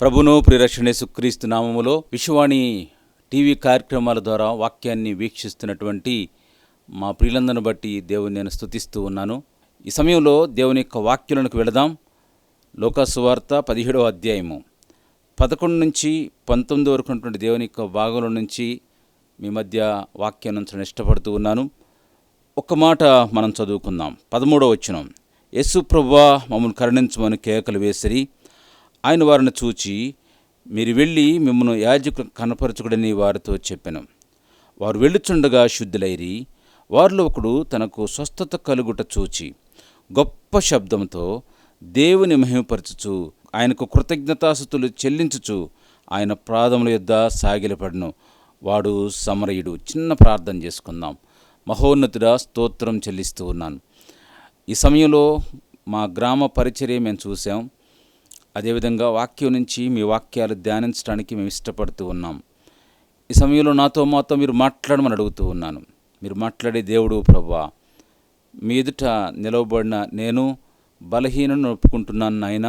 ప్రభును ప్రిరక్షణ సుక్రీస్తు నామములో విశ్వవాణి టీవీ కార్యక్రమాల ద్వారా వాక్యాన్ని వీక్షిస్తున్నటువంటి మా ప్రియులందరిని బట్టి దేవుని నేను స్తుతిస్తూ ఉన్నాను. ఈ సమయంలో దేవుని యొక్క వాక్యులకు వెళదాం. లోకసువార్త పదిహేడవ అధ్యాయము. పదకొండు నుంచి పంతొమ్మిది వరకు ఉన్నటువంటి దేవుని యొక్క భాగంలో నుంచి మీ మధ్య వాక్యాన్ని ఉంచడం ఇష్టపడుతూ ఉన్నాను. ఒక మాట మనం చదువుకుందాం. పదమూడవ వచ్చినం యేసు ప్రభువా మమ్మల్ని కరుణించమని కేకలు వేసిరి. ఆయన వారిని చూచి మీరు వెళ్ళి మిమ్మల్ని యాజకు కనపరచుకుడని వారితో చెప్పాను. వారు వెళ్ళుచుండగా శుద్ధులైరి. వారిలో ఒకడు తనకు స్వస్థత కలుగుట చూచి గొప్ప శబ్దంతో దేవుని మహిమపరచుచు ఆయనకు కృతజ్ఞతాసుతులు చెల్లించుచు ఆయన ప్రాధముల యొద్ద సాగిలపడను. వాడు సమరయుడు. చిన్న ప్రార్థన చేసుకుందాం. మహోన్నతుడా స్తోత్రం చెల్లిస్తూ ఉన్నాను. ఈ సమయంలో మా గ్రామ పరిచర్య మేము చూసాం. అదేవిధంగా వాక్యం నుంచి మీ వాక్యాలు ధ్యానించడానికి మేము ఇష్టపడుతూ ఉన్నాం. ఈ సమయంలో నాతో మాతో మీరు మాట్లాడమని అడుగుతూ ఉన్నాను. మీరు మాట్లాడే దేవుడు ప్రభా మీ ఎదుట నిలవబడిన నేను బలహీనను ఒప్పుకుంటున్నాను నాయన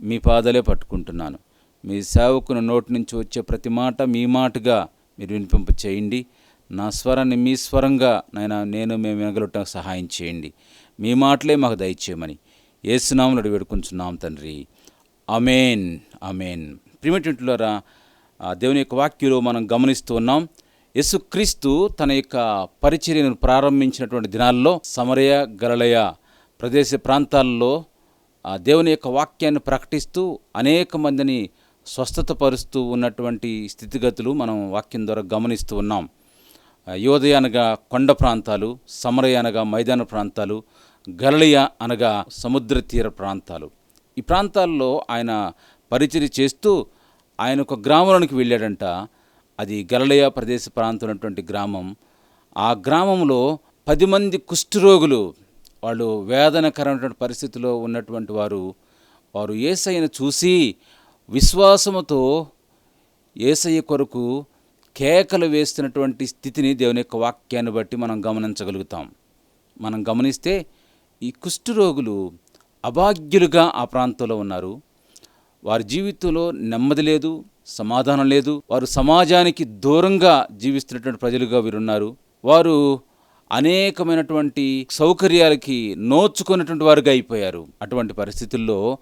మీ పాదలే పట్టుకుంటున్నాను. మీ సేవకుని నోటి నుంచి వచ్చే ప్రతి మాట మీ మాటగా మీరు వినిపింప చేయండి. నా స్వరాన్ని మీ స్వరంగా నాయన నేను మేము వినగలట సహాయం చేయండి. మీ మాటలే మాకు దయచేయమని ఏసునాములు వేడుకుంటున్నాం తండ్రి. అమేన్ అమేన్ ప్రిమిటింటులారా దేవుని యొక్క వాక్యులో మనం గమనిస్తూ ఉన్నాం యేసుక్రీస్తు తన యొక్క పరిచర్యను ప్రారంభించినటువంటి దినాల్లో సమరయ గలలయ ప్రదేశ ప్రాంతాల్లో దేవుని యొక్క వాక్యాన్ని ప్రకటిస్తూ అనేక మందిని స్వస్థత పరుస్తూ ఉన్నటువంటి స్థితిగతులు మనం వాక్యం ద్వారా గమనిస్తూ ఉన్నాం. యోదయ అనగా కొండ ప్రాంతాలు సమరయ అనగా మైదాన ప్రాంతాలు గలలియ అనగా సముద్ర తీర ప్రాంతాలు. ఈ ప్రాంతాల్లో ఆయన పరిచయం చేస్తూ ఆయన ఒక గ్రామంలోనికి వెళ్ళాడంట. అది గలలయ ప్రదేశ ప్రాంతం ఉన్నటువంటి గ్రామం. ఆ గ్రామంలో పది మంది కుష్ఠరోగులు వాళ్ళు వేదనకరమైనటువంటి పరిస్థితిలో ఉన్నటువంటి వారు వారు ఏసయ్యను చూసి విశ్వాసముతో ఏసయ్య కొరకు కేకలు వేస్తున్నటువంటి స్థితిని దేవుని యొక్క వాక్యాన్ని బట్టి మనం గమనించగలుగుతాం. మనం గమనిస్తే ఈ కుష్ఠరోగులు అభాగ్యులుగా ఆ ప్రాంతంలో ఉన్నారు. వారి జీవితంలో నెమ్మది లేదు సమాధానం లేదు. వారు సమాజానికి దూరంగా జీవిస్తున్నటువంటి ప్రజలుగా వీరున్నారు. వారు అనేకమైనటువంటి సౌకర్యాలకి నోచుకున్నటువంటి వారుగా అయిపోయారు. అటువంటి పరిస్థితుల్లో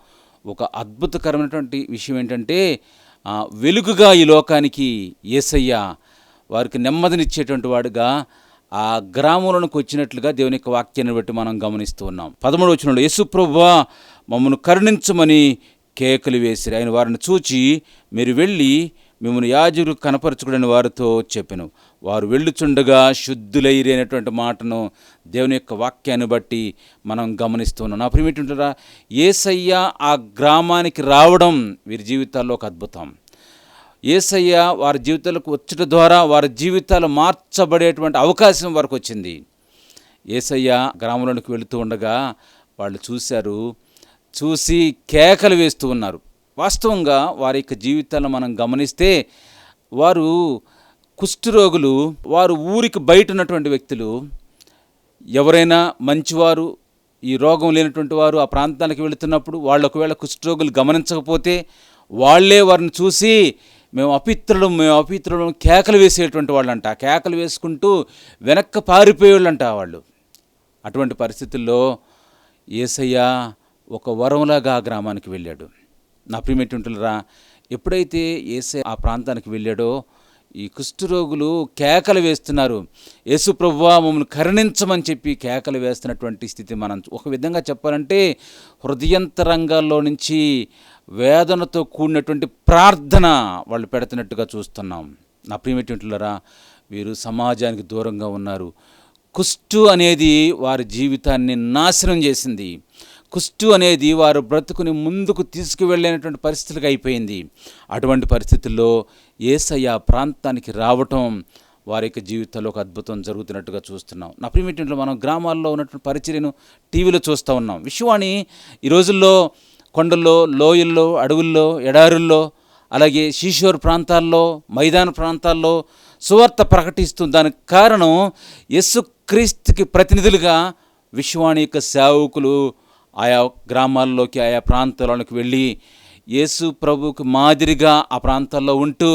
ఒక అద్భుతకరమైనటువంటి విషయం ఏంటంటే వెలుగుగా ఈ లోకానికి ఏసయ్య వారికి నెమ్మదినిచ్చేటువంటి వాడుగా ఆ గ్రామంలోనికి వచ్చినట్లుగా దేవుని యొక్క వాక్యాన్ని బట్టి మనం గమనిస్తూ ఉన్నాం. పదమూడు వచ్చిన యేసు మమ్మను మమ్మల్ని కరుణించమని కేకలు వేసిరి. ఆయన వారిని చూచి మీరు వెళ్ళి మిమ్మల్ని యాజకులు కనపరచుకుడని వారితో చెప్పాను. వారు వెళ్ళుచుండగా శుద్ధులైరి అనేటువంటి మాటను దేవుని యొక్క వాక్యాన్ని బట్టి మనం గమనిస్తున్నాం నా ప్రిమిటుంటారా ఏసయ్య ఆ గ్రామానికి రావడం వీరి జీవితాల్లో ఒక అద్భుతం. ఏసయ్య వారి జీవితాలకు వచ్చట ద్వారా వారి జీవితాలు మార్చబడేటువంటి అవకాశం వారికి వచ్చింది. ఏసయ్య గ్రామంలోనికి వెళుతూ ఉండగా వాళ్ళు చూశారు చూసి కేకలు వేస్తూ ఉన్నారు. వాస్తవంగా వారి యొక్క జీవితాలను మనం గమనిస్తే వారు కుష్ఠరోగులు వారు ఊరికి బయట ఉన్నటువంటి వ్యక్తులు. ఎవరైనా మంచివారు ఈ రోగం లేనటువంటి వారు ఆ ప్రాంతానికి వెళుతున్నప్పుడు వాళ్ళు ఒకవేళ కుష్ఠరోగులు గమనించకపోతే వాళ్ళే వారిని చూసి మేము అపిత్రులు మేము అపిత్రులు కేకలు వేసేటువంటి వాళ్ళంట. కేకలు వేసుకుంటూ వెనక్క పారిపోయేవాళ్ళంట వాళ్ళు. అటువంటి పరిస్థితుల్లో ఏసయ్య ఒక వరంలాగా ఆ గ్రామానికి వెళ్ళాడు. నా ప్రియమేటుంటులరా ఎప్పుడైతే ఏసయ్య ఆ ప్రాంతానికి వెళ్ళాడో ఈ కుష్ఠరోగులు కేకలు వేస్తున్నారు. యేసు ప్రభువా మమ్మల్ని కరుణించమని చెప్పి కేకలు వేస్తున్నటువంటి స్థితి మనం ఒక విధంగా చెప్పాలంటే హృదయంతరంగాల్లో నుంచి వేదనతో కూడినటువంటి ప్రార్థన వాళ్ళు పెడుతున్నట్టుగా చూస్తున్నాం. నా ప్రియమేటుంటులరా వీరు సమాజానికి దూరంగా ఉన్నారు. కుష్టు అనేది వారి జీవితాన్ని నాశనం చేసింది. కుష్టు అనేది వారు బ్రతుకుని ముందుకు తీసుకువెళ్ళినటువంటి పరిస్థితులకు అయిపోయింది. అటువంటి పరిస్థితుల్లో ఏసయ్య ప్రాంతానికి రావటం వారి యొక్క జీవితంలో ఒక అద్భుతం జరుగుతున్నట్టుగా చూస్తున్నాం. నా ప్రియమిటిలో మనం గ్రామాల్లో ఉన్నటువంటి పరిచర్యను టీవీలో చూస్తూ ఉన్నాం. విశ్వాణి ఈ రోజుల్లో కొండల్లో లోయల్లో అడవుల్లో ఎడారుల్లో అలాగే శీషోర్ ప్రాంతాల్లో మైదాన ప్రాంతాల్లో సువార్త ప్రకటిస్తుంది దానికి కారణం యస్సుక్రీస్తుకి ప్రతినిధులుగా విశ్వాణి యొక్క సేవకులు ఆయా గ్రామాల్లోకి ఆయా ప్రాంతాలకు వెళ్ళి యేసు ప్రభుకి మాదిరిగా ఆ ప్రాంతాల్లో ఉంటూ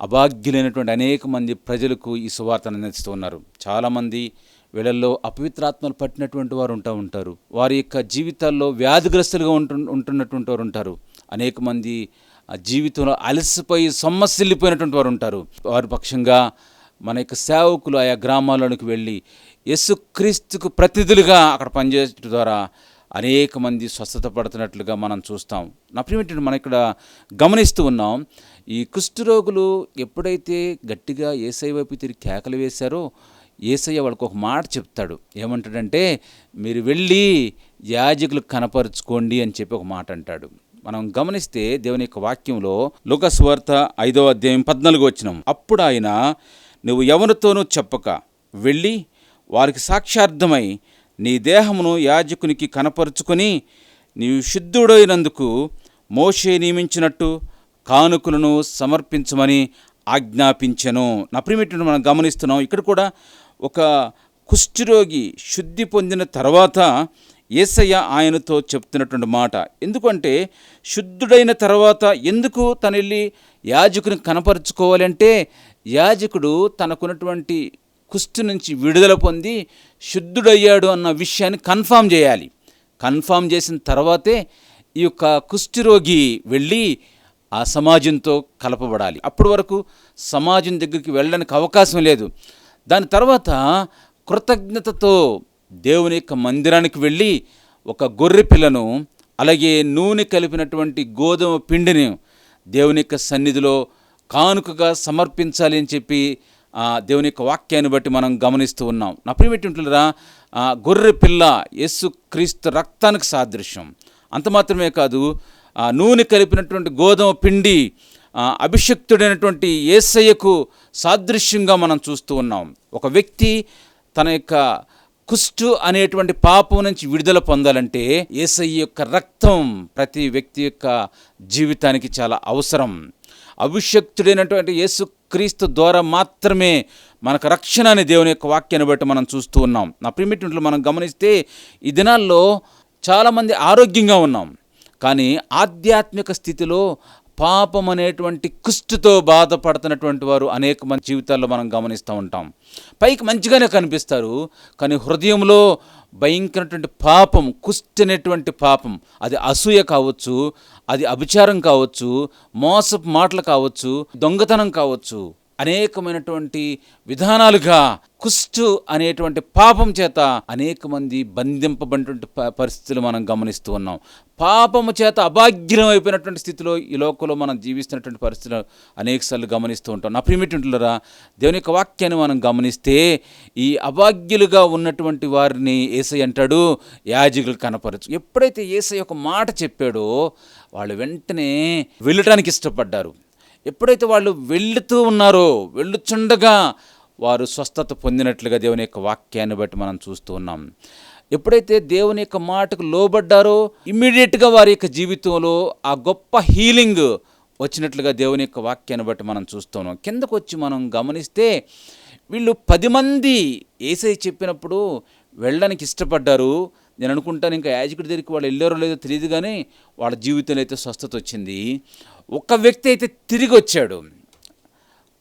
అభాగ్యులైనటువంటి అనేక మంది ప్రజలకు ఈ సువార్తను అందిస్తూ ఉన్నారు. చాలామంది వీళ్ళల్లో అపవిత్రాత్మలు పట్టినటువంటి వారు ఉంటూ ఉంటారు. వారి యొక్క జీవితాల్లో వ్యాధిగ్రస్తులుగా ఉంటు ఉంటున్నటువంటి వారు ఉంటారు. అనేక మంది ఆ జీవితంలో అలసిపోయి సొమ్మసిల్లిపోయినటువంటి వారు ఉంటారు. వారి పక్షంగా మన యొక్క సేవకులు ఆయా గ్రామాల్లోనికి వెళ్ళి యస్సుక్రీస్తుకు ప్రతిధులుగా అక్కడ పనిచేయడం ద్వారా అనేక మంది స్వస్థత పడుతున్నట్లుగా మనం చూస్తాం. నా ప్రియమిటి మనం ఇక్కడ గమనిస్తూ ఉన్నాం ఈ కుష్ఠరోగులు ఎప్పుడైతే గట్టిగా ఏసై వైపు తిరిగి కేకలు వేశారో ఏసయ్య వాళ్ళకు ఒక మాట చెప్తాడు. ఏమంటాడంటే మీరు వెళ్ళి యాజకులకు కనపరుచుకోండి అని చెప్పి ఒక మాట అంటాడు. మనం గమనిస్తే దేవుని యొక్క వాక్యంలో లోకస్వార్త ఐదవ అధ్యాయం పద్నాలుగు వచ్చినాం అప్పుడు ఆయన నువ్వు ఎవరితోనూ చెప్పక వెళ్ళి వారికి సాక్షార్థమై నీ దేహమును యాజకునికి కనపరుచుకొని నీవు శుద్ధుడైనందుకు మోషే నియమించినట్టు కానుకలను సమర్పించమని ఆజ్ఞాపించను. నా ప్రిమిటిని మనం గమనిస్తున్నాం ఇక్కడ కూడా ఒక కుష్ఠరోగి శుద్ధి పొందిన తర్వాత ఏసయ్య ఆయనతో చెప్తున్నటువంటి మాట. ఎందుకంటే శుద్ధుడైన తర్వాత ఎందుకు తను వెళ్ళి యాజకుని కనపరుచుకోవాలంటే యాజకుడు తనకున్నటువంటి కుష్టి నుంచి విడుదల పొంది శుద్ధుడయ్యాడు అన్న విషయాన్ని కన్ఫామ్ చేయాలి. కన్ఫామ్ చేసిన తర్వాతే ఈ యొక్క కుష్ఠరోగి వెళ్ళి ఆ సమాజంతో కలపబడాలి. అప్పటి వరకు సమాజం దగ్గరికి వెళ్ళడానికి అవకాశం లేదు. దాని తర్వాత కృతజ్ఞతతో దేవుని యొక్క మందిరానికి వెళ్ళి ఒక గొర్రె పిల్లను అలాగే నూనె కలిపినటువంటి గోధుమ పిండిని దేవుని యొక్క సన్నిధిలో కానుకగా సమర్పించాలి అని చెప్పి దేవుని యొక్క వాక్యాన్ని బట్టి మనం గమనిస్తూ ఉన్నాం. నా ప్రియమిట్టుంటులరా గొర్రె పిల్ల యస్సు క్రీస్తు రక్తానికి సాదృశ్యం. అంత మాత్రమే కాదు ఆ, నూనె కలిపినటువంటి గోధుమ పిండి అభిషక్తుడైనటువంటి ఏసయ్యకు సాదృశ్యంగా మనం చూస్తూ ఉన్నాం. ఒక వ్యక్తి తన యొక్క కుష్టు అనేటువంటి పాపం నుంచి విడుదల పొందాలంటే ఏసయ్య యొక్క రక్తం ప్రతి వ్యక్తి యొక్క జీవితానికి చాలా అవసరం. అభిషక్తుడైనటువంటి యేసుక్రీస్తు ద్వారా మాత్రమే మనకు రక్షణ అనే దేవుని యొక్క వాక్యాన్ని బట్టి మనం చూస్తూ ఉన్నాం. నా ప్రిమిటింట్లో మనం గమనిస్తే ఈ దినాల్లో చాలామంది ఆరోగ్యంగా ఉన్నాం. కానీ ఆధ్యాత్మిక స్థితిలో పాపం అనేటువంటి కుష్టితో బాధపడుతున్నటువంటి వారు అనేక మంది జీవితాల్లో మనం గమనిస్తూ ఉంటాం. పైకి మంచిగానే కనిపిస్తారు కానీ హృదయంలో భయంకరమైనటువంటి పాపం కుష్టి అనేటువంటి పాపం అది అసూయ కావచ్చు అది అభిచారం కావచ్చు మోసపు మాటలు కావచ్చు దొంగతనం కావచ్చు అనేకమైనటువంటి విధానాలుగా కుష్టు అనేటువంటి పాపం చేత అనేక మంది బంధింపబడినటువంటి ప- పరిస్థితులు మనం గమనిస్తూ ఉన్నాం. పాపము చేత అభాగ్యం అయిపోయినటువంటి స్థితిలో ఈ లోకంలో మనం జీవిస్తున్నటువంటి పరిస్థితులు అనేకసార్లు గమనిస్తూ ఉంటాం. నా ప్రియమిటుంటులరా దేవుని యొక్క వాక్యాన్ని మనం గమనిస్తే ఈ అభాగ్యులుగా ఉన్నటువంటి వారిని ఏసై అంటాడు యాజకులు కనపరచు. ఎప్పుడైతే ఏసై ఒక మాట చెప్పాడో వాళ్ళు వెంటనే వెళ్ళటానికి ఇష్టపడ్డారు. ఎప్పుడైతే వాళ్ళు వెళ్తూ ఉన్నారో వెళ్ళుచుండగా వారు స్వస్థత పొందినట్లుగా దేవుని యొక్క వాక్యాన్ని బట్టి మనం చూస్తూ ఉన్నాం. ఎప్పుడైతే దేవుని యొక్క మాటకు లోబడ్డారో ఇమ్మీడియట్గా వారి యొక్క జీవితంలో ఆ గొప్ప హీలింగ్ వచ్చినట్లుగా దేవుని యొక్క వాక్యాన్ని బట్టి మనం చూస్తున్నాం కిందకు వచ్చి మనం గమనిస్తే వీళ్ళు పది మంది ఏసై చెప్పినప్పుడు వెళ్ళడానికి ఇష్టపడ్డారు. నేను అనుకుంటాను ఇంకా యాజకుడి దగ్గరికి వాళ్ళు వెళ్ళారో లేదో తెలియదు కానీ వాళ్ళ జీవితంలో అయితే స్వస్థత వచ్చింది. ఒక వ్యక్తి అయితే తిరిగి వచ్చాడు.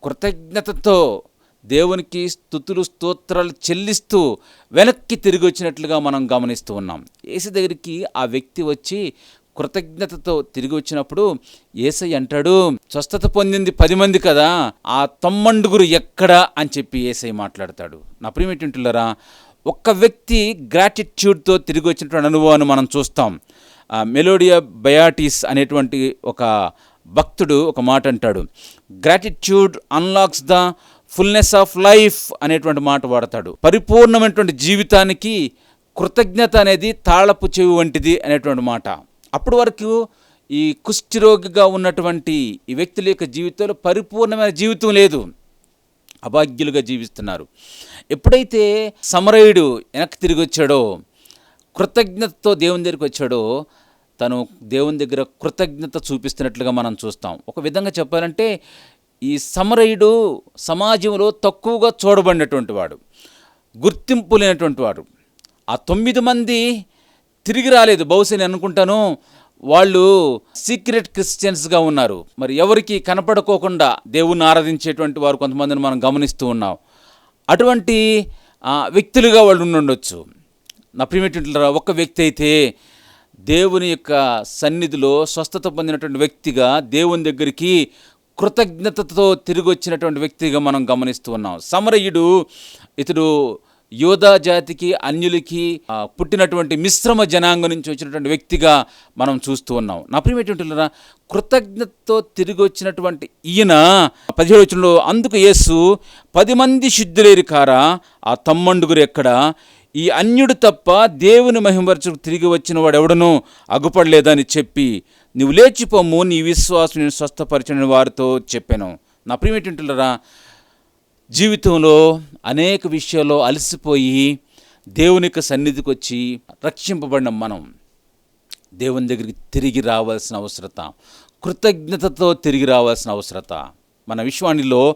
కృతజ్ఞతతో దేవునికి స్థుతులు స్తోత్రాలు చెల్లిస్తూ వెనక్కి తిరిగి వచ్చినట్లుగా మనం గమనిస్తూ ఉన్నాం. ఏసు దగ్గరికి ఆ వ్యక్తి వచ్చి కృతజ్ఞతతో తిరిగి వచ్చినప్పుడు ఏసై అంటాడు స్వస్థత పొందింది పది మంది కదా ఆ తమ్మండుగురు ఎక్కడా? అని చెప్పి ఏసై మాట్లాడతాడు. నా ప్రియమేటింటులరా ఒక్క వ్యక్తి గ్రాటిట్యూడ్తో తిరిగి వచ్చినటువంటి అనుభవాన్ని మనం చూస్తాం. మెలోడియా బయాటిస్ అనేటువంటి ఒక భక్తుడు ఒక మాట అంటాడు. Gratitude unlocks the fullness of life అనేటువంటి మాట వాడతాడు. పరిపూర్ణమైనటువంటి జీవితానికి కృతజ్ఞత అనేది తాళపు చెవి వంటిది అనేటువంటి మాట. అప్పటి వరకు ఈ కుష్ఠిరోగిగా ఉన్నటువంటి ఈ వ్యక్తుల యొక్క జీవితంలో పరిపూర్ణమైన జీవితం లేదు. అభాగ్యులుగా జీవిస్తున్నారు. ఎప్పుడైతే సమరయుడు వెనక్కి తిరిగి వచ్చాడో కృతజ్ఞతతో దేవుని దగ్గరికి వచ్చాడో తను దేవుని దగ్గర కృతజ్ఞత చూపిస్తున్నట్లుగా మనం చూస్తాం. ఒక విధంగా చెప్పాలంటే ఈ సమరయుడు సమాజంలో తక్కువగా చూడబడినటువంటి వాడు గుర్తింపు లేనటువంటి వాడు. ఆ తొమ్మిది మంది తిరిగి రాలేదు. బహుశా నేను అనుకుంటాను వాళ్ళు సీక్రెట్ క్రిస్టియన్స్గా ఉన్నారు. మరి ఎవరికి కనపడుకోకుండా దేవుణ్ణి ఆరాధించేటువంటి వారు కొంతమందిని మనం గమనిస్తూ ఉన్నాం. అటువంటి వ్యక్తులుగా వాళ్ళు ఉండి ఉండొచ్చు నా ప్రియమైనటువంటి ఒక్క వ్యక్తి అయితే దేవుని యొక్క సన్నిధిలో స్వస్థత పొందినటువంటి వ్యక్తిగా దేవుని దగ్గరికి కృతజ్ఞతతో తిరిగి వచ్చినటువంటి వ్యక్తిగా మనం గమనిస్తూ ఉన్నాం. సమరయుడు ఇతడు యోధా జాతికి అన్యులకి పుట్టినటువంటి మిశ్రమ జనాంగం నుంచి వచ్చినటువంటి వ్యక్తిగా మనం చూస్తూ ఉన్నాం. నా ప్రియమైనటువంటి కృతజ్ఞతతో తిరిగి వచ్చినటువంటి ఈయన పదిహేడు వచ్చినలో అందుకు యేసు పది మంది శుద్ధులేరు కారా ఆ తమ్మండుగురు ఎక్కడ? ఈ అన్యుడు తప్ప దేవుని మహిమపరచుకు తిరిగి వచ్చిన వాడు ఎవడనూ? అగుపడలేదని చెప్పి నువ్వు లేచిపోము నీ విశ్వాసం నేను స్వస్థపరచని వారితో చెప్పాను. నా ప్రియమేంటుంటారా జీవితంలో అనేక విషయాల్లో అలసిపోయి దేవుని యొక్క సన్నిధికి వచ్చి రక్షింపబడిన మనం. దేవుని దగ్గరికి తిరిగి రావాల్సిన అవసరత కృతజ్ఞతతో తిరిగి రావాల్సిన అవసరత. మన విశ్వానిలో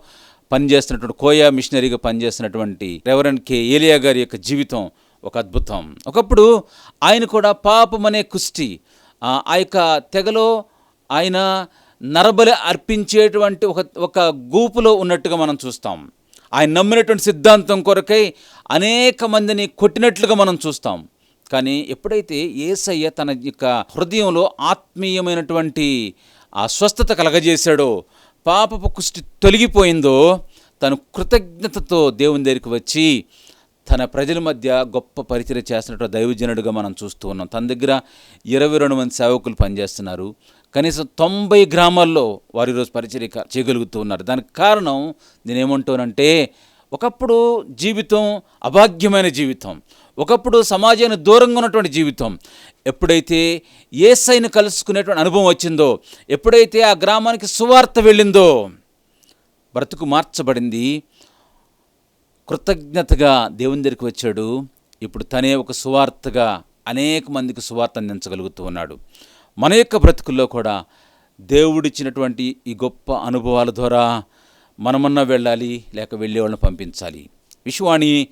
పనిచేస్తున్నటువంటి కోయా మిషనరీగా పనిచేస్తున్నటువంటి రెవరెండ్ కే ఏలియా గారి యొక్క జీవితం ఒక అద్భుతం. ఒకప్పుడు ఆయన కూడా పాపం అనే కుష్టి ఆ ఆ యొక్క తెగలో ఆయన నరబలి అర్పించేటువంటి ఒక ఒక గూపులో ఉన్నట్టుగా మనం చూస్తాం. ఆయన నమ్మినటువంటి సిద్ధాంతం కొరకై అనేక మందిని కొట్టినట్లుగా మనం చూస్తాం. కానీ ఎప్పుడైతే ఏసయ్య తన యొక్క హృదయంలో ఆత్మీయమైనటువంటి ఆ స్వస్థత కలగజేశాడో పాపపు కుష్టి తొలగిపోయిందో తను కృతజ్ఞతతో దేవుని దగ్గరికి వచ్చి తన ప్రజల మధ్య గొప్ప పరిచయం చేస్తున్నట్టు దైవజనుడిగా మనం చూస్తూ ఉన్నాం. తన దగ్గర ఇరవై రెండు మంది సేవకులు పనిచేస్తున్నారు. కనీసం తొంభై గ్రామాల్లో వారు ఈరోజు పరిచర్య చేయగలుగుతూ ఉన్నారు. దానికి కారణం నేనేమంటానంటే ఒకప్పుడు జీవితం అభాగ్యమైన జీవితం. ఒకప్పుడు సమాజానికి దూరంగా ఉన్నటువంటి జీవితం. ఎప్పుడైతే ఏసైని కలుసుకునేటువంటి అనుభవం వచ్చిందో ఎప్పుడైతే ఆ గ్రామానికి సువార్త వెళ్ళిందో బ్రతుకు మార్చబడింది. కృతజ్ఞతగా దేవుని దగ్గరికి వచ్చాడు. ఇప్పుడు తనే ఒక సువార్తగా అనేక మందికి సువార్త అందించగలుగుతూ ఉన్నాడు. మన యొక్క బ్రతుకుల్లో కూడా దేవుడిచ్చినటువంటి ఈ గొప్ప అనుభవాల ద్వారా మనమన్నా వెళ్ళాలి లేక వెళ్ళే వాళ్ళని పంపించాలి. విశ్వాణి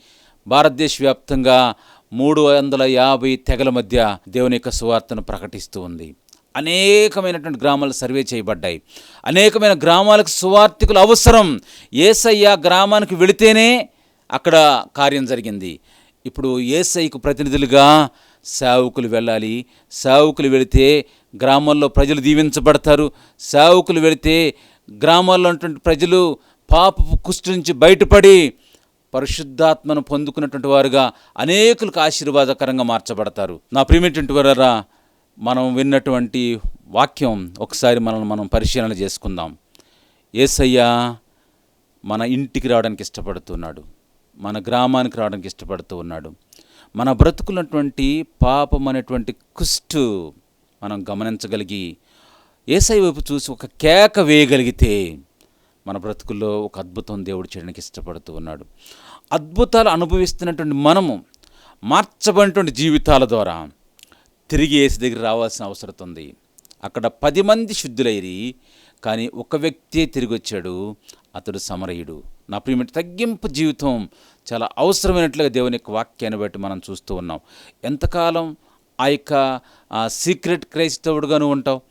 భారతదేశ వ్యాప్తంగా మూడు వందల యాభై తెగల మధ్య దేవుని యొక్క సువార్తను ప్రకటిస్తూ ఉంది. అనేకమైనటువంటి గ్రామాలు సర్వే చేయబడ్డాయి. అనేకమైన గ్రామాలకు సువార్థికులు అవసరం. ఏసయ్య గ్రామానికి వెళితేనే అక్కడ కార్యం జరిగింది. ఇప్పుడు ఏసైకు ప్రతినిధులుగా సేవకులు వెళ్ళాలి. సేవకులు వెళితే గ్రామాల్లో ప్రజలు దీవించబడతారు. సేవకులు వెళితే గ్రామాల్లో ఉన్నటువంటి ప్రజలు పాపపు కుష్టి నుంచి బయటపడి పరిశుద్ధాత్మను పొందుకున్నటువంటి వారుగా అనేకులకు ఆశీర్వాదకరంగా మార్చబడతారు. నా ప్రియమైనటువంటి వారా మనం విన్నటువంటి వాక్యం ఒకసారి మనల్ని మనం పరిశీలన చేసుకుందాం. ఏసయ్య మన ఇంటికి రావడానికి ఇష్టపడుతున్నాడు. మన గ్రామానికి రావడానికి ఇష్టపడుతూ ఉన్నాడు. మన బ్రతుకున్నటువంటి పాపం అనేటువంటి కుష్టు మనం గమనించగలిగి ఏసై వైపు చూసి ఒక కేక వేయగలిగితే మన బ్రతుకుల్లో ఒక అద్భుతం దేవుడు చేయడానికి ఇష్టపడుతూ ఉన్నాడు. అద్భుతాలు అనుభవిస్తున్నటువంటి మనము మార్చబడినటువంటి జీవితాల ద్వారా తిరిగి ఏసు దగ్గర రావాల్సిన అవసరం ఉంది. అక్కడ పది మంది శుద్ధులైరి కానీ ఒక వ్యక్తే తిరిగి వచ్చాడు అతడు సమరయుడు. నా ప్రియమైన తగ్గింపు జీవితం చాలా అవసరమైనట్లుగా దేవుని యొక్క వాక్యాన్ని బట్టి మనం చూస్తూ ఉన్నాం. ఎంతకాలం ఆ యొక్క సీక్రెట్ క్రైస్తవుడుగాను ఉంటావు?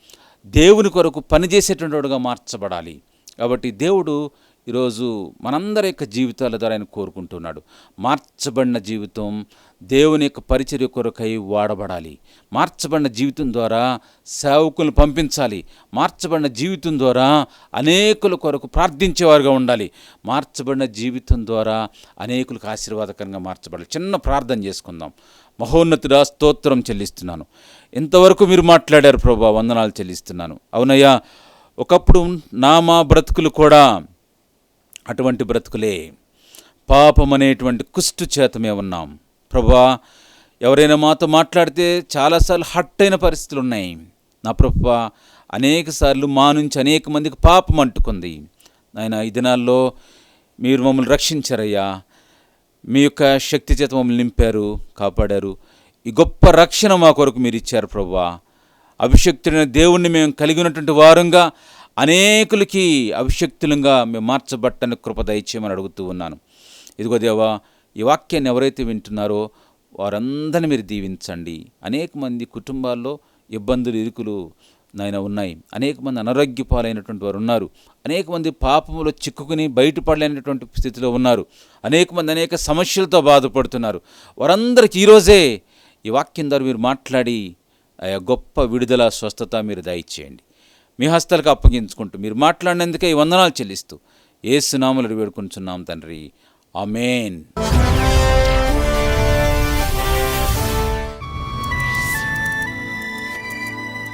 దేవుని కొరకు పనిచేసేటువంటి వాడుగా మార్చబడాలి. కాబట్టి దేవుడు ఈరోజు మనందరి యొక్క జీవితాల ద్వారా ఆయన కోరుకుంటున్నాడు. మార్చబడిన జీవితం దేవుని యొక్క పరిచర్య కొరకై వాడబడాలి. మార్చబడిన జీవితం ద్వారా సేవకులను పంపించాలి. మార్చబడిన జీవితం ద్వారా అనేకుల కొరకు ప్రార్థించేవారుగా ఉండాలి. మార్చబడిన జీవితం ద్వారా అనేకులకు ఆశీర్వాదకరంగా మార్చబడాలి. చిన్న ప్రార్థన చేసుకుందాం. మహోన్నతుడా స్తోత్రం చెల్లిస్తున్నాను. ఇంతవరకు మీరు మాట్లాడారు ప్రభా వందనాలు చెల్లిస్తున్నాను. అవునయ్యా ఒకప్పుడు నా మా బ్రతుకులు కూడా అటువంటి బ్రతుకులే. పాపం అనేటువంటి కుష్టు చేతమే ఉన్నాం. ప్రభా ఎవరైనా మాతో మాట్లాడితే చాలాసార్లు హట్ అయిన పరిస్థితులు ఉన్నాయి. నా ప్రభా అనేక సార్లు మా నుంచి అనేక మందికి పాపం అంటుకుంది. నాయన ఈ దినాల్లో మీరు మమ్మల్ని రక్షించారయ్యా. మీ యొక్క శక్తి చేత మమ్మల్ని నింపారు కాపాడారు. ఈ గొప్ప రక్షణ మా కొరకు మీరు ఇచ్చారు ప్రభా. అభిషక్తుడైన దేవుణ్ణి మేము కలిగి ఉన్నటువంటి వారంగా అనేకులకి అభిషక్తులంగా మేము మార్చబట్టని కృప దయచేయమని అడుగుతూ ఉన్నాను. ఇదిగో దేవా ఈ వాక్యాన్ని ఎవరైతే వింటున్నారో వారందరిని మీరు దీవించండి. అనేక మంది కుటుంబాల్లో ఇబ్బందులు ఇరుకులు నాయన ఉన్నాయి. అనేక మంది అనారోగ్య పాలైనటువంటి వారు ఉన్నారు. అనేక మంది పాపములో చిక్కుకుని బయటపడలేనటువంటి స్థితిలో ఉన్నారు. అనేక మంది అనేక సమస్యలతో బాధపడుతున్నారు. వారందరికీ ఈరోజే ఈ వాక్యం ద్వారా మీరు మాట్లాడి ఆ గొప్ప విడుదల స్వస్థత మీరు దయచేయండి. మీ హస్తాలకు అప్పగించుకుంటూ మీరు మాట్లాడినందుకే ఈ వందనాలు చెల్లిస్తూ ఏసునాములు వేడుకుంటున్నాం తండ్రి. అమేన్